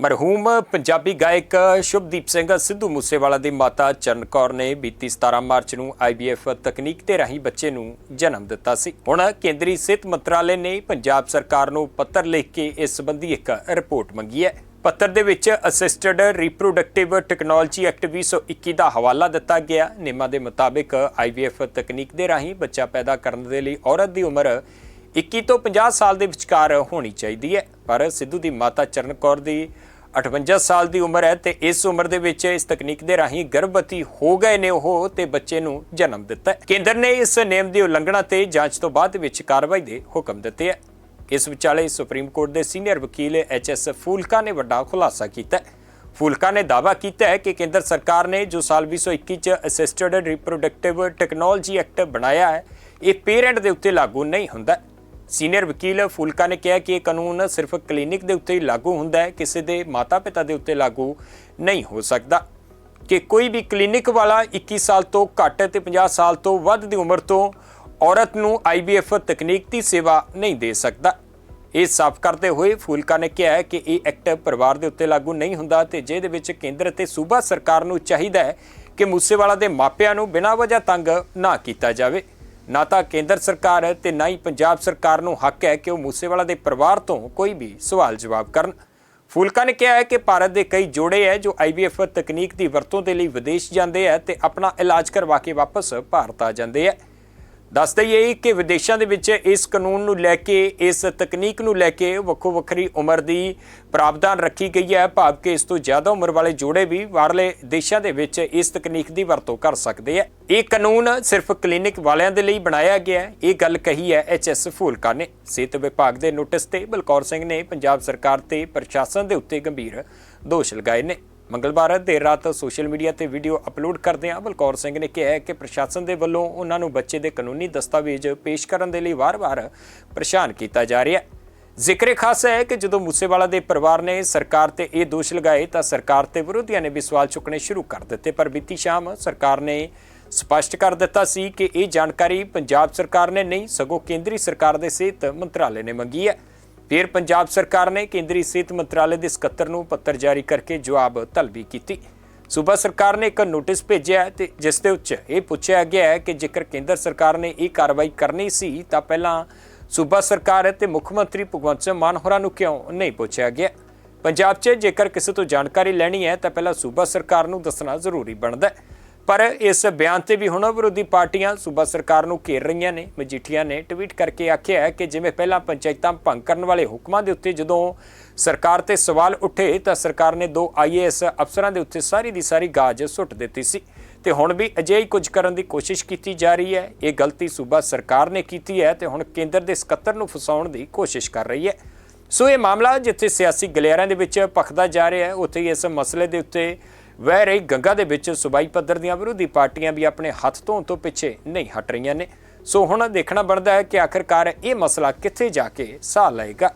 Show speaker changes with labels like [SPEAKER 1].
[SPEAKER 1] ਮਰਹੂਮ ਪੰਜਾਬੀ ਗਾਇਕ ਸ਼ੁਭਦੀਪ ਸਿੰਘ ਸਿੱਧੂ ਮੂਸੇਵਾਲਾ ਦੀ ਮਾਤਾ ਚਰਨ ਕੌਰ ਨੇ ਬੀਤੀ 17 ਮਾਰਚ ਨੂੰ ਆਈਵੀਐਫ ਤਕਨੀਕ ਦੇ ਰਾਹੀਂ ਬੱਚੇ ਨੂੰ ਜਨਮ ਦਿੱਤਾ ਸੀ। ਹੁਣ ਕੇਂਦਰੀ ਸਿਹਤ ਮੰਤਰਾਲੇ ਨੇ ਪੰਜਾਬ ਸਰਕਾਰ ਨੂੰ ਪੱਤਰ ਲਿਖ ਕੇ ਇਸ ਸੰਬੰਧੀ ਇੱਕ ਰਿਪੋਰਟ ਮੰਗੀ ਹੈ। ਪੱਤਰ ਦੇ ਵਿੱਚ ਅਸਿਸਟਡ ਰੀਪਰੋਡਕਟਿਵ ਟੈਕਨੋਲੋਜੀ ਐਕਟ 2021 ਦਾ ਹਵਾਲਾ ਦਿੱਤਾ ਗਿਆ। ਨਿਯਮਾਂ ਦੇ ਮੁਤਾਬਿਕ ਆਈਵੀਐਫ ਤਕਨੀਕ ਦੇ ਰਾਹੀਂ ਬੱਚਾ ਪੈਦਾ ਕਰਨ ਦੇ ਲਈ ਔਰਤ ਦੀ ਉਮਰ 21 ਤੋਂ 50 ਸਾਲ ਦੇ ਵਿਚਕਾਰ ਹੋਣੀ ਚਾਹੀਦੀ ਹੈ। ਪਰ ਸਿੱਧੂ ਦੀ ਮਾਤਾ ਚਰਨ ਕੌਰ ਦੀ 58 ਸਾਲ ਦੀ ਉਮਰ ਹੈ ਤੇ ਇਸ ਉਮਰ ਦੇ ਵਿੱਚ ਇਸ ਤਕਨੀਕ ਦੇ ਰਾਹੀਂ ਗਰਭਵਤੀ ਹੋ ਗਏ ਨੇ ਉਹ ਤੇ ਬੱਚੇ ਨੂੰ ਜਨਮ ਦਿੱਤਾ ਕੇਂਦਰ ਨੇ ਇਸ ਨਿਯਮ ਦੀ ਉਲੰਘਣਾ ਤੇ ਜਾਂਚ ਤੋਂ ਬਾਅਦ ਵਿੱਚ ਕਾਰਵਾਈ ਦੇ ਹੁਕਮ ਦਿੱਤੇ ਹੈ। ਇਸ ਵਿਚਾਲੇ ਸੁਪਰੀਮ ਕੋਰਟ ਦੇ ਸੀਨੀਅਰ ਵਕੀਲ ਐਚ ਐਸ ਫੂਲਕਾ ਨੇ ਵੱਡਾ ਖੁਲਾਸਾ ਕੀਤਾ ਫੂਲਕਾ ਨੇ ਦਾਅਵਾ ਕੀਤਾ ਹੈ ਕਿ ਕੇਂਦਰ ਸਰਕਾਰ ਨੇ ਜੋ ਸਾਲ 2021 ਚ ਅਸਿਸਟਡ ਰੀਪਰੋਡਕਟਿਵ ਟੈਕਨੋਲੋਜੀ ਐਕਟ ਬਣਾਇਆ ਹੈ, ਇਹ ਪੇਰੈਂਟ ਦੇ ਉੱਤੇ ਲਾਗੂ ਨਹੀਂ ਹੁੰਦਾ। ਸੀਨੀਅਰ ਵਕੀਲ ਫੂਲਕਾ ਨੇ ਕਿਹਾ ਕਿ ਇਹ ਕਾਨੂੰਨ ਸਿਰਫ ਕਲੀਨਿਕ ਦੇ ਉੱਤੇ ਹੀ ਲਾਗੂ ਹੁੰਦਾ ਹੈ, ਕਿਸੇ ਦੇ ਮਾਤਾ-ਪਿਤਾ ਦੇ ਉੱਤੇ ਲਾਗੂ ਨਹੀਂ ਹੋ ਸਕਦਾ। ਕਿ ਕੋਈ ਵੀ ਕਲੀਨਿਕ ਵਾਲਾ 21 ਸਾਲ ਤੋਂ ਘੱਟ ਤੇ 50 ਸਾਲ ਤੋਂ ਵੱਧ ਦੀ ਉਮਰ ਤੋਂ ਔਰਤ ਨੂੰ ਆਈਵੀਐਫ ਤਕਨੀਕ ਦੀ ਸੇਵਾ ਨਹੀਂ ਦੇ ਸਕਦਾ। ਇਹ ਸਾਫ਼ ਕਰਦੇ ਹੋਏ ਫੂਲਕਾ ਨੇ ਕਿਹਾ ਕਿ ਇਹ ਐਕਟ ਪਰਿਵਾਰ ਦੇ ਉੱਤੇ ਲਾਗੂ ਨਹੀਂ ਹੁੰਦਾ ਤੇ ਜਿਹਦੇ ਵਿੱਚ ਕੇਂਦਰ ਤੇ ਸੂਬਾ ਸਰਕਾਰ ਨੂੰ ਚਾਹੀਦਾ ਹੈ ਕਿ ਮੂਸੇਵਾਲਾ ਦੇ ਮਾਪਿਆਂ ਨੂੰ ਬਿਨਾਂ ਵਜ੍ਹਾ ਤੰਗ ਨਾ ਕੀਤਾ ਜਾਵੇ। ਨਾ ਤਾਂ ਕੇਂਦਰ ਸਰਕਾਰ ਤੇ ਨਾ ਹੀ ਪੰਜਾਬ ਸਰਕਾਰ ਨੂੰ ਹੱਕ ਹੈ ਕਿ ਉਹ ਮੂਸੇਵਾਲਾ ਦੇ ਪਰਿਵਾਰ ਤੋਂ ਕੋਈ ਵੀ ਸਵਾਲ ਜਵਾਬ ਕਰਨ। ਫੂਲਕਾ ਨੇ ਕਿਹਾ ਹੈ ਕਿ ਭਾਰਤ ਦੇ ਕਈ ਜੋੜੇ ਹੈ ਜੋ ਆਈਵੀਐਫ ਤਕਨੀਕ ਦੀ ਵਰਤੋਂ ਦੇ ਲਈ ਵਿਦੇਸ਼ ਜਾਂਦੇ ਹੈ ਤੇ ਆਪਣਾ ਇਲਾਜ ਕਰਵਾ ਕੇ ਵਾਪਸ ਭਾਰਤ ਆ ਜਾਂਦੇ ਹੈ। ਦੱਸ ਦਈਏ ਕਿ ਵਿਦੇਸ਼ਾਂ ਦੇ ਵਿੱਚ ਇਸ ਕਾਨੂੰਨ ਨੂੰ ਲੈ ਕੇ, ਇਸ ਤਕਨੀਕ ਨੂੰ ਲੈ ਕੇ ਵੱਖੋ ਵੱਖਰੀ ਉਮਰ ਦੀ ਪ੍ਰਾਵਧਾਨ ਰੱਖੀ ਗਈ ਹੈ, ਭਾਵ ਕਿ ਇਸ ਤੋਂ ਜ਼ਿਆਦਾ ਉਮਰ ਵਾਲੇ ਜੋੜੇ ਵੀ ਬਾਹਰਲੇ ਦੇਸ਼ਾਂ ਦੇ ਵਿੱਚ ਇਸ ਤਕਨੀਕ ਦੀ ਵਰਤੋਂ ਕਰ ਸਕਦੇ ਆ ਇਹ ਕਾਨੂੰਨ ਸਿਰਫ ਕਲੀਨਿਕ ਵਾਲਿਆਂ ਦੇ ਲਈ ਬਣਾਇਆ ਗਿਆ ਹੈ। ਇਹ ਗੱਲ ਕਹੀ ਹੈ ਐਚਐਸ ਫੂਲਕਾ ਨੇ। ਸਿਹਤ ਵਿਭਾਗ ਦੇ ਨੋਟਿਸ ਤੇ ਬਲਕੌਰ ਸਿੰਘ ਨੇ ਪੰਜਾਬ ਸਰਕਾਰ ਤੇ ਪ੍ਰਸ਼ਾਸਨ ਦੇ ਉੱਤੇ ਗੰਭੀਰ ਦੋਸ਼ ਲਗਾਏ ਨੇ। ਮੰਗਲਵਾਰ ਦੇਰ ਰਾਤ ਸੋਸ਼ਲ ਮੀਡੀਆ ਤੇ ਵੀਡੀਓ ਅਪਲੋਡ ਕਰਦਿਆਂ ਬਲਕੌਰ ਸਿੰਘ ਨੇ ਕਿਹਾ ਕਿ ਪ੍ਰਸ਼ਾਸਨ ਦੇ ਵੱਲੋਂ ਉਹਨਾਂ ਨੂੰ ਬੱਚੇ ਦੇ ਕਾਨੂੰਨੀ ਦਸਤਾਵੇਜ਼ ਪੇਸ਼ ਕਰਨ ਦੇ ਲਈ ਵਾਰ-ਵਾਰ ਪਰੇਸ਼ਾਨ ਕੀਤਾ ਜਾ ਰਿਹਾ ਹੈ। ਜ਼ਿਕਰ ਖਾਸ ਹੈ ਕਿ ਜਦੋਂ ਮੂਸੇਵਾਲਾ ਦੇ ਪਰਿਵਾਰ ਨੇ ਸਰਕਾਰ ਤੇ ਇਹ ਦੋਸ਼ ਲਗਾਏ ਤਾਂ ਸਰਕਾਰ ਤੇ ਵਿਰੋਧੀਆਂ ਨੇ ਵੀ ਸਵਾਲ ਚੁੱਕਣੇ ਸ਼ੁਰੂ ਕਰ ਦਿੱਤੇ, ਪਰ ਬੀਤੀ ਸ਼ਾਮ ਸਰਕਾਰ ਨੇ ਸਪਸ਼ਟ ਕਰ ਦਿੱਤਾ ਸੀ ਕਿ ਇਹ ਜਾਣਕਾਰੀ ਪੰਜਾਬ ਸਰਕਾਰ ਨੇ ਨਹੀਂ, ਸਗੋਂ ਕੇਂਦਰੀ ਸਰਕਾਰ ਦੇ ਸਿਹਤ ਮੰਤਰਾਲੇ ਨੇ ਮੰਗੀ ਹੈ। ਫਿਰ ਪੰਜਾਬ ਸਰਕਾਰ ਨੇ ਕੇਂਦਰੀ ਸਿਹਤ ਮੰਤਰਾਲੇ ਦੇ ਸਕੱਤਰ ਨੂੰ ਪੱਤਰ ਜਾਰੀ ਕਰਕੇ ਜਵਾਬ ਤਲਬੀ ਕੀਤੀ। ਸੂਬਾ ਸਰਕਾਰ ਨੇ ਇੱਕ ਨੋਟਿਸ ਭੇਜਿਆ ਹੈ ਤੇ ਜਿਸ ਦੇ ਉੱਚ ਇਹ ਪੁੱਛਿਆ ਗਿਆ ਹੈ ਕਿ ਜੇਕਰ ਕੇਂਦਰ ਸਰਕਾਰ ਨੇ ਇਹ ਕਾਰਵਾਈ ਕਰਨੀ ਸੀ, ਤਾਂ ਪਹਿਲਾਂ ਸੂਬਾ ਸਰਕਾਰ ਅਤੇ ਮੁੱਖ ਮੰਤਰੀ ਭਗਵੰਤ ਸਿੰਘ ਮਾਨ ਹੋਰਾਂ ਨੂੰ ਕਿਉਂ ਨਹੀਂ ਪੁੱਛਿਆ ਗਿਆ? ਪੰਜਾਬ 'ਚ ਜੇਕਰ ਕਿਸੇ ਤੋਂ ਜਾਣਕਾਰੀ ਲੈਣੀ ਹੈ, ਤਾਂ ਪਹਿਲਾਂ ਸੂਬਾ ਸਰਕਾਰ ਨੂੰ ਦੱਸਣਾ ਜ਼ਰੂਰੀ ਬਣਦਾ ਹੈ। ਪਰ ਇਸ ਬਿਆਨ ਤੇ ਵੀ ਹੁਣ ਵਿਰੋਧੀ ਪਾਰਟੀਆਂ ਸੂਬਾ ਸਰਕਾਰ ਨੂੰ ਘੇਰ ਰਹੀਆਂ ਨੇ। ਮਜੀਠੀਆ ਨੇ ਟਵੀਟ ਕਰਕੇ ਆਖਿਆ ਹੈ ਕਿ ਜਿਵੇਂ ਪਹਿਲਾਂ ਪੰਚਾਇਤਾਂ ਭੰਗ ਕਰਨ ਵਾਲੇ ਹੁਕਮਾਂ ਦੇ ਉੱਤੇ ਜਦੋਂ ਸਰਕਾਰ ਤੇ ਸਵਾਲ ਉੱਠੇ ਤਾਂ ਸਰਕਾਰ ਨੇ ਦੋ ਆਈਏਐਸ ਅਫਸਰਾਂ ਦੇ ਉੱਤੇ ਸਾਰੀ ਦੀ ਸਾਰੀ ਗਾਜ ਸੁੱਟ ਦਿੱਤੀ ਸੀ। ਤੇ ਹੁਣ ਵੀ ਅਜਿਹੀ ਕੁਝ ਕਰਨ ਦੀ ਕੋਸ਼ਿਸ਼ ਕੀਤੀ ਜਾ ਰਹੀ ਹੈ। ਇਹ ਗਲਤੀ ਸੂਬਾ ਸਰਕਾਰ ਨੇ ਕੀਤੀ ਹੈ ਤੇ ਹੁਣ ਕੇਂਦਰ ਦੇ ਸਕੱਤਰ ਨੂੰ ਫਸਾਉਣ ਦੀ ਕੋਸ਼ਿਸ਼ ਕਰ ਰਹੀ ਹੈ। ਸੋ ਇਹ ਮਾਮਲਾ ਜਿੱਥੇ ਸਿਆਸੀ ਗਲਿਆਰਿਆਂ ਦੇ ਵਿੱਚ ਭਖਦਾ ਜਾ ਰਿਹਾ ਹੈ, ਉੱਥੇ ਇਸ ਮਸਲੇ ਦੇ ਉੱਤੇ ਵਹਿ ਰਹੀ ਗੰਗਾ ਦੇ ਵਿੱਚ ਸੁਬਾਈ ਪੱਧਰ ਦੀਆਂ ਵਿਰੋਧੀ ਪਾਰਟੀਆਂ ਵੀ ਆਪਣੇ ਹੱਥ ਧੋਣ ਤੋਂ ਪਿੱਛੇ ਨਹੀਂ ਹਟ ਰਹੀਆਂ ਨੇ। ਸੋ ਹੁਣ ਦੇਖਣਾ ਬਣਦਾ ਹੈ ਕਿ ਆਖਰਕਾਰ ਇਹ ਮਸਲਾ ਕਿੱਥੇ ਜਾ ਕੇ ਸਾਹ ਲਏਗਾ।